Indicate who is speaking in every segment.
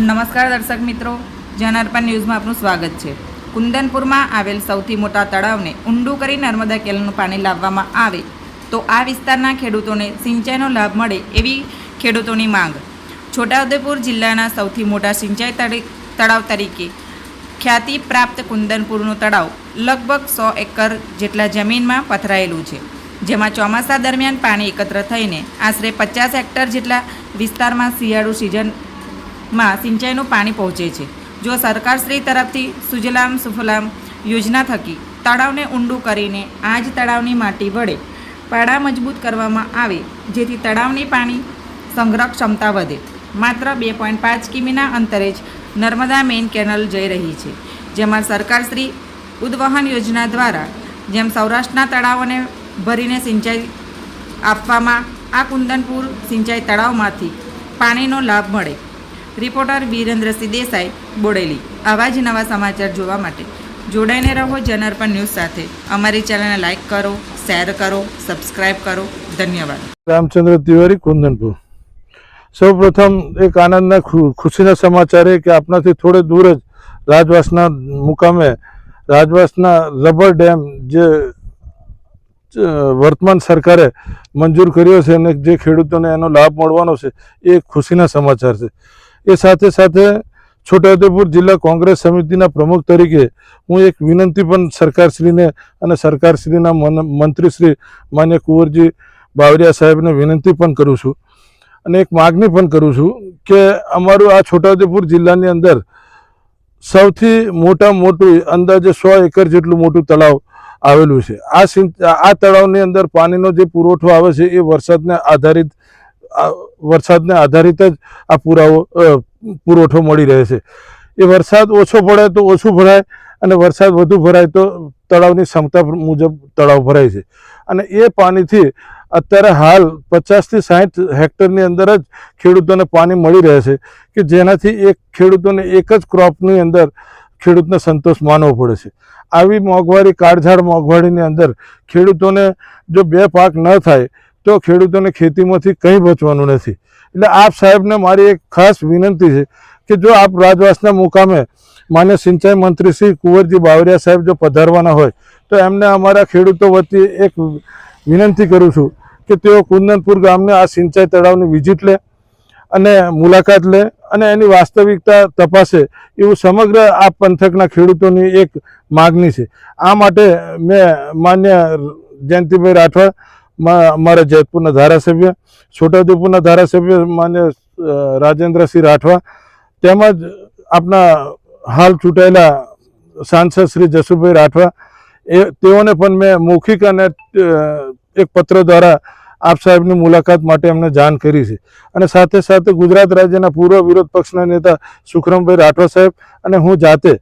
Speaker 1: નમસ્કાર દર્શક મિત્રો, જનાર્પણ ન્યૂઝમાં આપનું સ્વાગત છે. કુંદનપુરમાં આવેલ સૌથી મોટા તળાવને ઊંડું કરી નર્મદા કેલનું પાણી લાવવામાં આવે, તો આ વિસ્તારના ખેડૂતોને સિંચાઈનો લાભ મળે એવી ખેડૂતોની માંગ. છોટાઉદેપુર જિલ્લાના સૌથી મોટા સિંચાઈ તળી- તળાવ તરીકે ખ્યાતિ પ્રાપ્ત કુંદનપુરનું તળાવ લગભગ સો એકર જેટલા જમીનમાં પથરાયેલું છે, જેમાં ચોમાસા દરમિયાન પાણી એકત્ર થઈને આશરે પચાસ હેક્ટર જેટલા વિસ્તારમાં શિયાળુ સિઝનમાં સિંચાઈનું પાણી પહોંચે છે. જો સરકારશ્રી તરફથી સુજલામ સુફલામ યોજના થકી તળાવને ઊંડું કરીને આ જ તળાવની માટી વડે પાડા મજબૂત કરવામાં આવે, જેથી તળાવની પાણી સંગ્રહ ક્ષમતા વધે. માત્ર બે પોઈન્ટ પાંચ કિમીના અંતરે જ નર્મદા મેઇન કેનલ જઈ રહી છે, જેમાં સરકારશ્રી ઉદ્વહન યોજના દ્વારા જેમ સૌરાષ્ટ્રના તળાવોને ભરીને સિંચાઈ આપવામાં આ કુંદનપુર સિંચાઈ તળાવમાંથી પાણીનો લાભ મળે રિપોર્ટર વીરેન્દ્રસિંહ દેસાઈ બોડેલી. આવા જ નવા સમાચાર જોવા માટે જોડાઈને રહો જનાર્પણ ન્યૂઝ સાથે. અમારી ચેનલને લાઇક કરો, શેર કરો, સબસ્ક્રાઇબ કરો. ધન્યવાદ.
Speaker 2: રામચંદ્ર તિવારી, કુંદનપુર. સૌ પ્રથમ એક આનંદના ખુશીના સમાચાર એ કે આપણાથી થોડે દૂર જ રાજવાસના મુકામે, રાજવાસના રબર ડેમ જે વર્તમાન સરકારે મંજૂર કર્યો છે અને જે ખેડૂતોને એનો લાભ મળવાનો છે એ ખુશીના સમાચાર છે. એ સાથે સાથે છોટાઉદેપુર જિલ્લા કોંગ્રેસ સમિતિના પ્રમુખ તરીકે હું એક વિનંતી પણ સરકારશ્રીને અને સરકારશ્રીના મંત્રીશ્રી માન્ય કુંવરજી બાવરિયા સાહેબને વિનંતી પણ કરું છું. અને એક માગણી પણ કરું છું કે અમારું આ છોટાઉદેપુર જિલ્લાની અંદર સૌથી મોટા મોટું અંદાજે સો એકર જેટલું મોટું તળાવ આવેલું છે. આ આ તળાવની અંદર પાણીનો જે પુરવઠો આવે છે એ વરસાદને આધારિત વરસાદને આધારિત જ આ પુરાવો પુરવઠો મળી રહે છે. એ વરસાદ ઓછો પડે તો ઓછું ભરાય અને વરસાદ વધુ ભરાય તો તળાવની ક્ષમતા મુજબ તળાવ ભરાય છે. અને એ પાણીથી અત્યારે હાલ પચાસથી સાઠ હેક્ટરની અંદર જ ખેડૂતોને પાણી મળી રહે છે કે જેનાથી એક ખેડૂતોને એક જ ક્રોપની અંદર ખેડૂતને સંતોષ માનવો પડે છે. આવી મોંઘવારી, કાળઝાળ મોંઘવારીની અંદર ખેડૂતોને જો બે પાક ન થાય તો ખેડૂતોને ખેતીમાંથી કંઈ બચવાનું નથી. એટલે આપ સાહેબને મારી એક ખાસ વિનંતી છે કે જો આપ રાજવાસના મુકામે માન્ય સિંચાઈ મંત્રી શ્રી કુંવરજી બાવરિયા સાહેબ જો પધારવાના હોય, તો એમને અમારા ખેડૂતો વતી એક વિનંતી કરું છું કે તેઓ કુંદનપુર ગામને આ સિંચાઈ તળાવની વિઝિટ લે અને મુલાકાત લે અને એની વાસ્તવિકતા તપાસે એવું સમગ્ર આ પંથકના ખેડૂતોની એક માગણી છે. આ માટે મેં માન્ય જયંતિભાઈ રાઠવા અમારા જેતપુરના ધારાસભ્ય, છોટાઉદેપુરના ધારાસભ્ય માન્ય રાજેન્દ્રસિંહ રાઠવા, તેમજ આપણા હાલ ચૂંટાયેલા સાંસદ શ્રી જસુભાઈ રાઠવા, એ તેઓને પણ મેં મૌખિક અને એક પત્ર દ્વારા આપ સાહેબની મુલાકાત માટે એમને જાણ કરી છે. અને સાથે સાથે ગુજરાત રાજ્યના પૂર્વ વિરોધ પક્ષના નેતા સુખરામભાઈ રાઠવા સાહેબ અને હું જાતે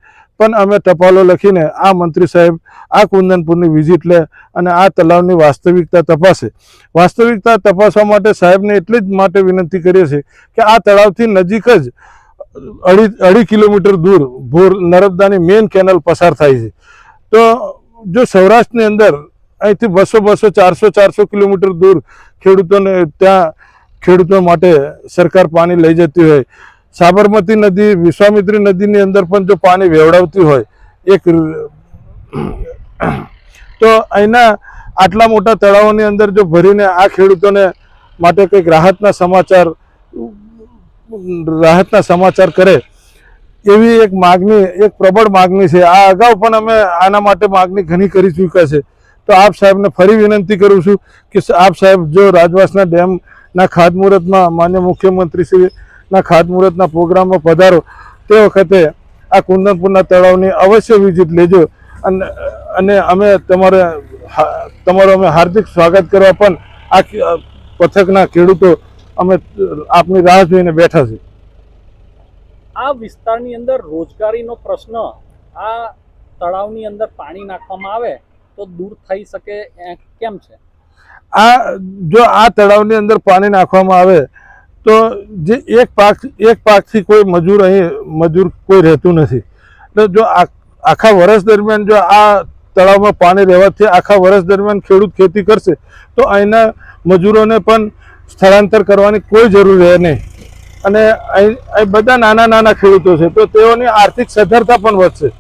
Speaker 2: પણ અમે ટપાલો લખીને આ મંત્રી સાહેબ આ કુંદનપુરની વિઝિટ લે અને આ તલાવની વાસ્તવિકતા તપાસે. વાસ્તવિકતા તપાસવા માટે સાહેબને એટલી જ માટે વિનંતી કરીએ છીએ કે આ તળાવથી નજીક જ અઢી અઢી કિલોમીટર દૂર ભોર નર્મદાની મેઇન કેનલ પસાર થાય છે. તો જો સૌરાષ્ટ્રની અંદર અહીંથી બસો બસો, ચારસો ચારસો કિલોમીટર દૂર ખેડૂતોને ત્યાં ખેડૂતો માટે સરકાર પાણી લઈ જતી હોય સાબરમતી નદી, વિશ્વામિત્રી નદીની અંદર પણ જો પાણી વેવડાવતી હોય, એક તો અહીંના આટલા મોટા તળાવોની અંદર જો ભરીને આ ખેડૂતોને માટે કંઈક રાહતના સમાચાર રાહતના સમાચાર કરે, એવી એક માગણી, એક પ્રબળ માગણી છે. આ અગાઉ પણ અમે આના માટે માગણી ઘણી કરી ચૂક્યા છે. તો આપ સાહેબને ફરી વિનંતી કરું છું કે આપ સાહેબ જો રાજવાસના ડેમના ખાતમુહૂર્તમાં માન્ય મુખ્યમંત્રીશ્રીના ખાતમુહૂર્તના પ્રોગ્રામમાં પધારો તે વખતે આ કુંદનપુરના તળાવની અવશ્ય વિઝિટ લેજો. અને અને અમે તમારે તમારું અમે હાર્દિક સ્વાગત કરવા પણ આ પથકના ખેડૂતો અમે આપની રાહ જોઈને બેઠા છે
Speaker 3: આ વિસ્તારની અંદર રોજગારીનો પ્રશ્ન આ તળાવની અંદર પાણી નાખવામાં આવે તો દૂર થઈ શકે કેમ છે?
Speaker 2: આ જો આ તળાવની અંદર પાણી નાખવામાં આવે તો જે એક પાક, એક પાકથી કોઈ મજૂર અહીં, મજૂર કોઈ રહેતું નથી. એટલે જો આખા વર્ષ દરમિયાન જો આ તળાવમાં પાણી રહેવાથી આખા વર્ષ દરમિયાન ખેડૂત ખેતી કરશે, તો અહીંના મજૂરોને પણ સ્થળાંતર કરવાની કોઈ જરૂર રહે નહીં. અને અહીં બધા નાના નાના ખેડૂતો છે, તો તેઓની આર્થિક સદ્ધરતા પણ વધશે.